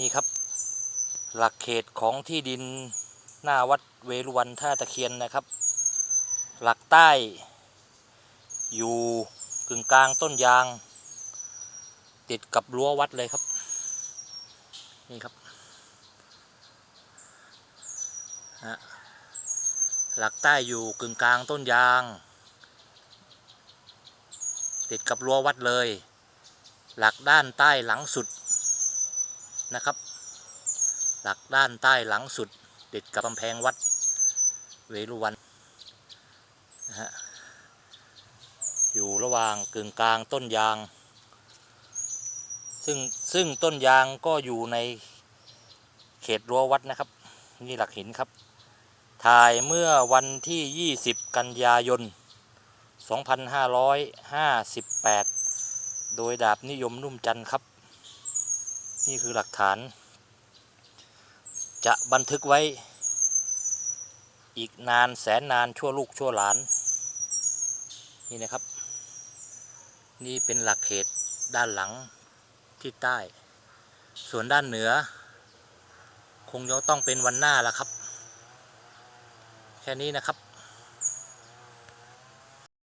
นี่ครับ หลักเขตของที่ดินหน้าวัดเวรุวันท่าตะเคียนนะครับ หลักใต้ อยู่กึ่งกลางต้นยาง ติดกับรั้ววัดเลยครับ นี่ครับหลักใต้อยู่กึ่งกลางต้นยาง ติดกับรั้ววัดเลย หลักด้านใต้หลังสุด นะครับ หลักด้านใต้หลังสุดติดกับกำแพงวัดเวรุวันนะฮะอยู่ระหว่างกึ่งกลางต้นยาง ซึ่งซึ่งต้นยางก็อยู่ในเขตรั้ววัดนะครับ นี่หลักหินครับ ถ่ายเมื่อวันที่ 20 กันยายน 2558 โดยดาบนิยมนุ่มจันทร์ครับ นี่คือหลักฐาน จะบันทึกไว้ อีกนานแสนนานชั่วลูกชั่วหลาน นี่นะครับ นี่เป็นหลักเขตด้านหลังที่ใต้ ส่วนด้านเหนือ คงจะต้องเป็นวันหน้าละครับ แค่นี้นะครับ